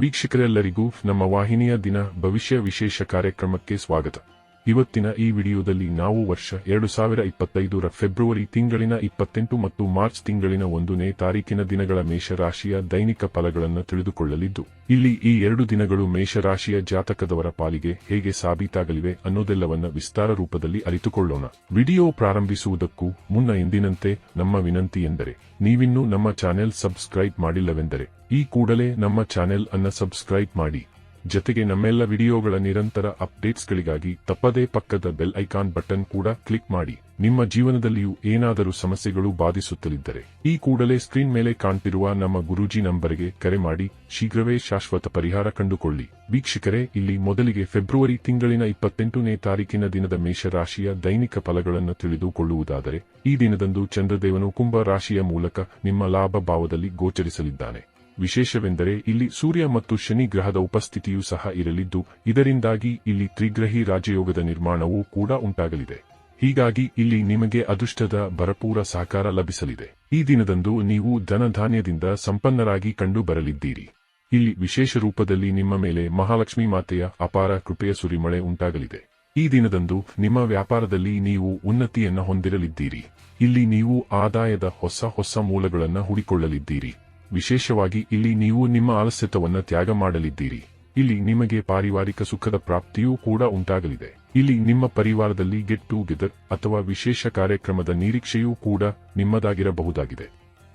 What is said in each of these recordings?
ವೀಕ್ಷಕರೆಲ್ಲರಿಗೂ ನಮ್ಮ ವಾಹಿನಿಯ ದಿನ ಭವಿಷ್ಯ ವಿಶೇಷ ಕಾರ್ಯಕ್ರಮಕ್ಕೆ ಸ್ವಾಗತ. ಇವತ್ತಿನ ಈ ವಿಡಿಯೋದಲ್ಲಿ ನಾವು ವರ್ಷ ಎರಡು ಸಾವಿರ ಇಪ್ಪತ್ತೈದರ ಫೆಬ್ರವರಿ ತಿಂಗಳಿನ ಇಪ್ಪತ್ತೆಂಟು ಮತ್ತು ಮಾರ್ಚ್ ತಿಂಗಳಿನ ಒಂದನೇ ತಾರೀಕಿನ ದಿನಗಳ ಮೇಷರಾಶಿಯ ದೈನಿಕ ಫಲಗಳನ್ನು ತಿಳಿದುಕೊಳ್ಳಲಿದ್ದು, ಇಲ್ಲಿ ಈ ಎರಡು ದಿನಗಳು ಮೇಷರಾಶಿಯ ಜಾತಕದವರ ಪಾಲಿಗೆ ಹೇಗೆ ಸಾಬೀತಾಗಲಿವೆ ಅನ್ನೋದೆಲ್ಲವನ್ನ ವಿಸ್ತಾರ ರೂಪದಲ್ಲಿ ಅರಿತುಕೊಳ್ಳೋಣ. ವಿಡಿಯೋ ಪ್ರಾರಂಭಿಸುವುದಕ್ಕೂ ಮುನ್ನ ಎಂದಿನಂತೆ ನಮ್ಮ ವಿನಂತಿ ಎಂದರೆ, ನೀವಿನ್ನೂ ನಮ್ಮ ಚಾನೆಲ್ ಸಬ್ಸ್ಕ್ರೈಬ್ ಮಾಡಿಲ್ಲವೆಂದರೆ, ಈ ಕೂಡಲೇ ನಮ್ಮ ಚಾನೆಲ್ ಅನ್ನ ಸಬ್ಸ್ಕ್ರೈಬ್ ಮಾಡಿ. ಜೊತೆಗೆ ನಮ್ಮೆಲ್ಲ ವಿಡಿಯೋಗಳ ನಿರಂತರ ಅಪ್ಡೇಟ್ಸ್ಗಳಿಗಾಗಿ ತಪ್ಪದೇ ಪಕ್ಕದ ಬೆಲ್ ಐಕಾನ್ ಬಟನ್ ಕೂಡ ಕ್ಲಿಕ್ ಮಾಡಿ. ನಿಮ್ಮ ಜೀವನದಲ್ಲಿಯೂ ಏನಾದರೂ ಸಮಸ್ಯೆಗಳು ಬಾಧಿಸುತ್ತಲಿದ್ದರೆ ಈ ಕೂಡಲೇ ಸ್ಕ್ರೀನ್ ಮೇಲೆ ಕಾಣ್ತಿರುವ ನಮ್ಮ ಗುರೂಜಿ ನಂಬರ್ಗೆ ಕರೆ ಮಾಡಿ. ಶೀಘ್ರವೇ ಶಾಶ್ವತ ಪರಿಹಾರ ಕಂಡುಕೊಳ್ಳಿ. ವೀಕ್ಷಕರೇ, ಇಲ್ಲಿ ಮೊದಲಿಗೆ ಫೆಬ್ರವರಿ ತಿಂಗಳಿನ ಇಪ್ಪತ್ತೆಂಟನೇ ತಾರೀಕಿನ ದಿನದ ಮೇಷರಾಶಿಯ ದೈನಿಕ ಫಲಗಳನ್ನು ತಿಳಿದುಕೊಳ್ಳುವುದಾದರೆ, ಈ ದಿನದಂದು ಚಂದ್ರದೇವನು ಕುಂಭ ರಾಶಿಯ ಮೂಲಕ ನಿಮ್ಮ ಲಾಭ ಭಾವದಲ್ಲಿ ಗೋಚರಿಸಲಿದ್ದಾನೆ. ವಿಶೇಷವೆಂದರೆ ಇಲ್ಲಿ ಸೂರ್ಯ ಮತ್ತು ಶನಿ ಗ್ರಹದ ಉಪಸ್ಥಿತಿಯೂ ಸಹ ಇರಲಿದ್ದು, ಇದರಿಂದಾಗಿ ಇಲ್ಲಿ ತ್ರಿಗ್ರಹಿ ರಾಜಯೋಗದ ನಿರ್ಮಾಣವೂ ಕೂಡ ಉಂಟಾಗಲಿದೆ. ಹೀಗಾಗಿ ಇಲ್ಲಿ ನಿಮಗೆ ಅದೃಷ್ಟದ ಭರಪೂರ ಸಹಕಾರ ಲಭಿಸಲಿದೆ. ಈ ದಿನದಂದು ನೀವು ಧನಧಾನ್ಯದಿಂದ ಸಂಪನ್ನರಾಗಿ ಕಂಡು ಬರಲಿದ್ದೀರಿ ಇಲ್ಲಿ ವಿಶೇಷ ರೂಪದಲ್ಲಿ ನಿಮ್ಮ ಮೇಲೆ ಮಹಾಲಕ್ಷ್ಮಿ ಮಾತೆಯ ಅಪಾರ ಕೃಪೆಯ ಸುರಿಮಳೆ ಉಂಟಾಗಲಿದೆ. ಈ ದಿನದಂದು ನಿಮ್ಮ ವ್ಯಾಪಾರದಲ್ಲಿ ನೀವು ಉನ್ನತಿಯನ್ನು ಹೊಂದಿರಲಿದ್ದೀರಿ. ಇಲ್ಲಿ ನೀವು ಆದಾಯದ ಹೊಸ ಹೊಸ ಮೂಲಗಳನ್ನು ಹುಡಿಕೊಳ್ಳಲಿದ್ದೀರಿ. ವಿಶೇಷವಾಗಿ ಇಲ್ಲಿ ನೀವು ನಿಮ್ಮ ಆಲಸ್ಯತವನ್ನು ತ್ಯಾಗ ಮಾಡಲಿದ್ದೀರಿ. ಇಲ್ಲಿ ನಿಮಗೆ ಪಾರಿವಾರಿಕ ಸುಖದ ಪ್ರಾಪ್ತಿಯೂ ಕೂಡ ಉಂಟಾಗಲಿದೆ. ಇಲ್ಲಿ ನಿಮ್ಮ ಪರಿವಾರದಲ್ಲಿ ಗೆಟ್ ಟುಗೆದರ್ ಅಥವಾ ವಿಶೇಷ ಕಾರ್ಯಕ್ರಮದ ನಿರೀಕ್ಷೆಯೂ ಕೂಡ ನಿಮ್ಮದಾಗಿರಬಹುದಾಗಿದೆ.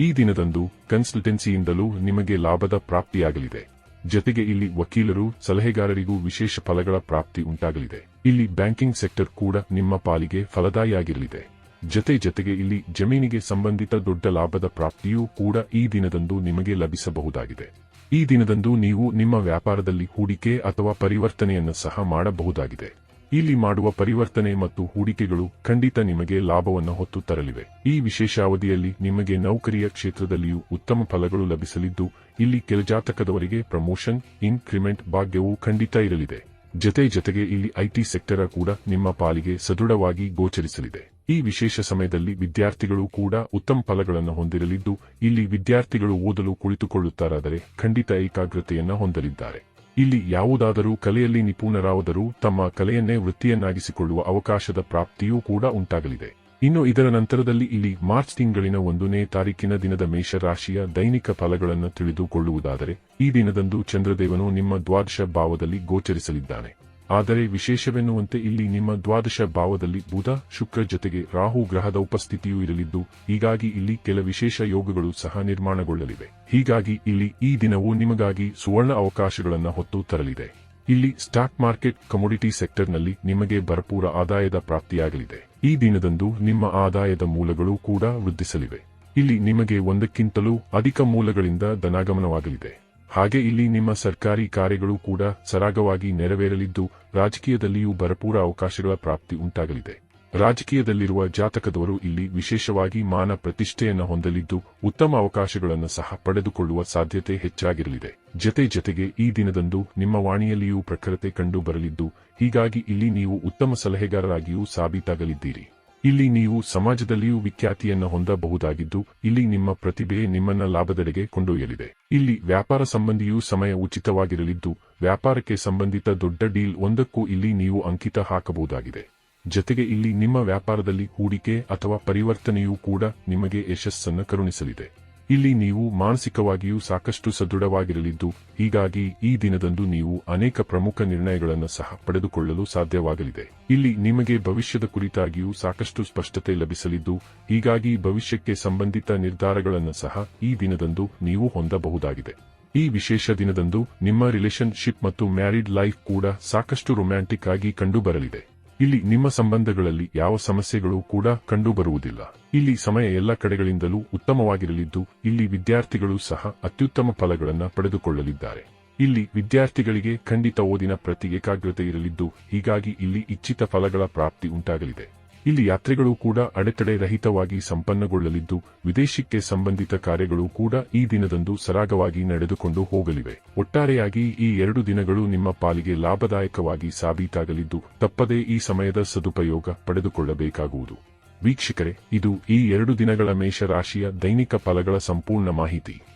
ಈ ದಿನದಂದು ಕನ್ಸಲ್ಟೆನ್ಸಿಯಿಂದಲೂ ನಿಮಗೆ ಲಾಭದ ಪ್ರಾಪ್ತಿಯಾಗಲಿದೆ. ಜತೆಗೆ ಇಲ್ಲಿ ವಕೀಲರು, ಸಲಹೆಗಾರರಿಗೂ ವಿಶೇಷ ಫಲಗಳ ಪ್ರಾಪ್ತಿ ಉಂಟಾಗಲಿದೆ. ಇಲ್ಲಿ ಬ್ಯಾಂಕಿಂಗ್ ಸೆಕ್ಟರ್ ಕೂಡ ನಿಮ್ಮ ಪಾಲಿಗೆ ಫಲದಾಯಿಯಾಗಿರಲಿದೆ. ಜತೆ ಜತೆಗೆ ಇಲ್ಲಿ ಜಮೀನಿಗೆ ಸಂಬಂಧಿತ ದೊಡ್ಡ ಲಾಭದ ಪ್ರಾಪ್ತಿಯೂ ಕೂಡ ಈ ದಿನದಂದು ನಿಮಗೆ ಲಭಿಸಬಹುದಾಗಿದೆ. ಈ ದಿನದಂದು ನೀವು ನಿಮ್ಮ ವ್ಯಾಪಾರದಲ್ಲಿ ಹೂಡಿಕೆ ಅಥವಾ ಪರಿವರ್ತನೆಯನ್ನು ಸಹ ಮಾಡಬಹುದಾಗಿದೆ. ಇಲ್ಲಿ ಮಾಡುವ ಪರಿವರ್ತನೆ ಮತ್ತು ಹೂಡಿಕೆಗಳು ಖಂಡಿತ ನಿಮಗೆ ಲಾಭವನ್ನು ಹೊತ್ತು ತರಲಿವೆ. ಈ ವಿಶೇಷ ಅವಧಿಯಲ್ಲಿ ನಿಮಗೆ ನೌಕರಿಯ ಕ್ಷೇತ್ರದಲ್ಲಿಯೂ ಉತ್ತಮ ಫಲಗಳು ಲಭಿಸಲಿದ್ದು, ಇಲ್ಲಿ ಕೆಲಜಾತಕದವರಿಗೆ ಪ್ರಮೋಷನ್, ಇನ್ಕ್ರಿಮೆಂಟ್ ಭಾಗ್ಯವೂ ಖಂಡಿತ ಇರಲಿದೆ. ಜತೆ ಜತೆಗೆ ಇಲ್ಲಿ ಐಟಿ ಸೆಕ್ಟರ ಕೂಡ ನಿಮ್ಮ ಪಾಲಿಗೆ ಸದೃಢವಾಗಿ ಗೋಚರಿಸಲಿದೆ. ಈ ವಿಶೇಷ ಸಮಯದಲ್ಲಿ ವಿದ್ಯಾರ್ಥಿಗಳು ಕೂಡ ಉತ್ತಮ ಫಲಗಳನ್ನು ಹೊಂದಿರಲಿದ್ದು, ಇಲ್ಲಿ ವಿದ್ಯಾರ್ಥಿಗಳು ಓದಲು ಕುಳಿತುಕೊಳ್ಳುತ್ತಾರಾದರೆ ಖಂಡಿತ ಏಕಾಗ್ರತೆಯನ್ನು ಹೊಂದಲಿದ್ದಾರೆ. ಇಲ್ಲಿ ಯಾವುದಾದರೂ ಕಲೆಯಲ್ಲಿ ನಿಪುಣರಾದರೂ ತಮ್ಮ ಕಲೆಯನ್ನೇ ವೃತ್ತಿಯನ್ನಾಗಿಸಿಕೊಳ್ಳುವ ಅವಕಾಶದ ಪ್ರಾಪ್ತಿಯೂ ಕೂಡ ಉಂಟಾಗಲಿದೆ. ಇನ್ನು ಇದರ ನಂತರದಲ್ಲಿ ಇಲ್ಲಿ ಮಾರ್ಚ್ ತಿಂಗಳಿನ ಒಂದನೇ ತಾರೀಕಿನ ದಿನದ ಮೇಷರಾಶಿಯ ದೈನಿಕ ಫಲಗಳನ್ನು ತಿಳಿದುಕೊಳ್ಳುವುದಾದರೆ, ಈ ದಿನದಂದು ಚಂದ್ರದೇವನು ನಿಮ್ಮ ದ್ವಾದಶ ಭಾವದಲ್ಲಿ ಗೋಚರಿಸಲಿದ್ದಾನೆ. ಆದರೆ ವಿಶೇಷವೆನ್ನುವಂತೆ ಇಲ್ಲಿ ನಿಮ್ಮ ದ್ವಾದಶ ಭಾವದಲ್ಲಿ ಬುಧ, ಶುಕ್ರ ಜೊತೆಗೆ ರಾಹು ಗ್ರಹದ ಉಪಸ್ಥಿತಿಯೂ ಇರಲಿದ್ದು, ಹೀಗಾಗಿ ಇಲ್ಲಿ ಕೆಲ ವಿಶೇಷ ಯೋಗಗಳು ಸಹ ನಿರ್ಮಾಣಗೊಳ್ಳಲಿವೆ. ಹೀಗಾಗಿ ಇಲ್ಲಿ ಈ ದಿನವು ನಿಮಗಾಗಿ ಸುವರ್ಣ ಅವಕಾಶಗಳನ್ನು ಹೊತ್ತು ತರಲಿದೆ. ಇಲ್ಲಿ ಸ್ಟಾಕ್ ಮಾರ್ಕೆಟ್ ಕಮೋಡಿಟಿ ಸೆಕ್ಟರ್ನಲ್ಲಿ ನಿಮಗೆ ಭರಪೂರ ಆದಾಯದ ಪ್ರಾಪ್ತಿಯಾಗಲಿದೆ. ಈ ದಿನದಂದು ನಿಮ್ಮ ಆದಾಯದ ಮೂಲಗಳು ಕೂಡ ವೃದ್ಧಿಸಲಿವೆ. ಇಲ್ಲಿ ನಿಮಗೆ ಒಂದಕ್ಕಿಂತಲೂ ಅಧಿಕ ಮೂಲಗಳಿಂದ ಧನಾಗಮನವಾಗಲಿದೆ. ಹಾಗೆ ಇಲ್ಲಿ ನಿಮ್ಮ ಸರ್ಕಾರಿ ಕಾರ್ಯಗಳು ಕೂಡ ಸರಾಗವಾಗಿ ನೆರವೇರಲಿದ್ದು, ರಾಜಕೀಯದಲ್ಲಿಯೂ ಭರಪೂರ ಅವಕಾಶಗಳ ಪ್ರಾಪ್ತಿ ಉಂಟಾಗಲಿದೆ. ರಾಜಕೀಯದಲ್ಲಿರುವ ಜಾತಕದವರು ಇಲ್ಲಿ ವಿಶೇಷವಾಗಿ ಮಾನ ಪ್ರತಿಷ್ಠೆಯನ್ನು ಹೊಂದಲಿದ್ದು, ಉತ್ತಮ ಅವಕಾಶಗಳನ್ನು ಸಹ ಪಡೆದುಕೊಳ್ಳುವ ಸಾಧ್ಯತೆ ಹೆಚ್ಚಾಗಿರಲಿದೆ. ಜತೆ ಜತೆಗೆ ಈ ದಿನದಂದು ನಿಮ್ಮ ವಾಣಿಯಲ್ಲಿಯೂ ಪ್ರಖರತೆ ಕಂಡು ಬರಲಿದ್ದು, ಹೀಗಾಗಿ ಇಲ್ಲಿ ನೀವು ಉತ್ತಮ ಸಲಹೆಗಾರರಾಗಿಯೂ ಸಾಬೀತಾಗಲಿದ್ದೀರಿ. ಇಲ್ಲಿ ನೀವು ಸಮಾಜದಲ್ಲಿಯೂ ವಿಖ್ಯಾತಿಯನ್ನು ಹೊಂದಬಹುದಾಗಿದ್ದು, ಇಲ್ಲಿ ನಿಮ್ಮ ಪ್ರತಿಭೆ ನಿಮ್ಮನ್ನ ಲಾಭದೆಡೆಗೆ ಕೊಂಡೊಯ್ಯಲಿದೆ. ಇಲ್ಲಿ ವ್ಯಾಪಾರ ಸಂಬಂಧಿಯೂ ಸಮಯ ಉಚಿತವಾಗಿರಲಿದ್ದು, ವ್ಯಾಪಾರಕ್ಕೆ ಸಂಬಂಧಿತ ದೊಡ್ಡ ಡೀಲ್ ಒಂದಕ್ಕೂ ಇಲ್ಲಿ ನೀವು ಅಂಕಿತ ಹಾಕಬಹುದಾಗಿದೆ. ಜತೆಗೆ ಇಲ್ಲಿ ನಿಮ್ಮ ವ್ಯಾಪಾರದಲ್ಲಿ ಹೂಡಿಕೆ ಅಥವಾ ಪರಿವರ್ತನೆಯೂ ಕೂಡ ನಿಮಗೆ ಯಶಸ್ಸನ್ನು ಕರುಣಿಸಲಿದೆ. ಇಲ್ಲಿ ನೀವು ಮಾನಸಿಕವಾಗಿಯೂ ಸಾಕಷ್ಟು ಸದೃಢವಾಗಿರಲಿದ್ದು, ಹೀಗಾಗಿ ಈ ದಿನದಂದು ನೀವು ಅನೇಕ ಪ್ರಮುಖ ನಿರ್ಣಯಗಳನ್ನು ಸಹ ಪಡೆದುಕೊಳ್ಳಲು ಸಾಧ್ಯವಾಗಲಿದೆ. ಇಲ್ಲಿ ನಿಮಗೆ ಭವಿಷ್ಯದ ಕುರಿತಾಗಿಯೂ ಸಾಕಷ್ಟು ಸ್ಪಷ್ಟತೆ ಲಭಿಸಲಿದ್ದು, ಹೀಗಾಗಿ ಭವಿಷ್ಯಕ್ಕೆ ಸಂಬಂಧಿತ ನಿರ್ಧಾರಗಳನ್ನು ಸಹ ಈ ದಿನದಂದು ನೀವು ಹೊಂದಬಹುದಾಗಿದೆ. ಈ ವಿಶೇಷ ದಿನದಂದು ನಿಮ್ಮ ರಿಲೇಶನ್ಶಿಪ್ ಮತ್ತು ಮ್ಯಾರಿಡ್ ಲೈಫ್ ಕೂಡ ಸಾಕಷ್ಟು ರೊಮ್ಯಾಂಟಿಕ್ ಆಗಿ ಕಂಡುಬರಲಿದೆ. ಇಲ್ಲಿ ನಿಮ್ಮ ಸಂಬಂಧಗಳಲ್ಲಿ ಯಾವ ಸಮಸ್ಯೆಗಳು ಕೂಡ ಕಂಡುಬರುವುದಿಲ್ಲ. ಇಲ್ಲಿ ಸಮಯ ಎಲ್ಲ ಕಡೆಗಳಿಂದಲೂ ಉತ್ತಮವಾಗಿರಲಿದ್ದು, ಇಲ್ಲಿ ವಿದ್ಯಾರ್ಥಿಗಳು ಸಹ ಅತ್ಯುತ್ತಮ ಫಲಗಳನ್ನು ಪಡೆದುಕೊಳ್ಳಲಿದ್ದಾರೆ. ಇಲ್ಲಿ ವಿದ್ಯಾರ್ಥಿಗಳಿಗೆ ಖಂಡಿತ ಓದಿನ ಪ್ರತಿ ಏಕಾಗ್ರತೆ ಇರಲಿದ್ದು, ಹೀಗಾಗಿ ಇಲ್ಲಿ ಇಚ್ಛಿತ ಫಲಗಳ ಪ್ರಾಪ್ತಿ ಉಂಟಾಗಲಿದೆ. ಇಲ್ಲಿ ಯಾತ್ರೆಗಳು ಕೂಡ ಅಡೆತಡೆ ರಹಿತವಾಗಿ ಸಂಪನ್ನಗೊಳ್ಳಲಿದ್ದು, ವಿದೇಶಕ್ಕೆ ಸಂಬಂಧಿತ ಕಾರ್ಯಗಳು ಕೂಡ ಈ ದಿನದಂದು ಸರಾಗವಾಗಿ ನಡೆದುಕೊಂಡು ಹೋಗಲಿವೆ. ಒಟ್ಟಾರೆಯಾಗಿ ಈ ಎರಡು ದಿನಗಳು ನಿಮ್ಮ ಪಾಲಿಗೆ ಲಾಭದಾಯಕವಾಗಿ ಸಾಬೀತಾಗಲಿದ್ದು, ತಪ್ಪದೇ ಈ ಸಮಯದ ಸದುಪಯೋಗ ಪಡೆದುಕೊಳ್ಳಬೇಕಾಗುವುದು. ವೀಕ್ಷಕರೇ, ಇದು ಈ ಎರಡು ದಿನಗಳ ಮೇಷರಾಶಿಯ ದೈನಿಕ ಫಲಗಳ ಸಂಪೂರ್ಣ ಮಾಹಿತಿ.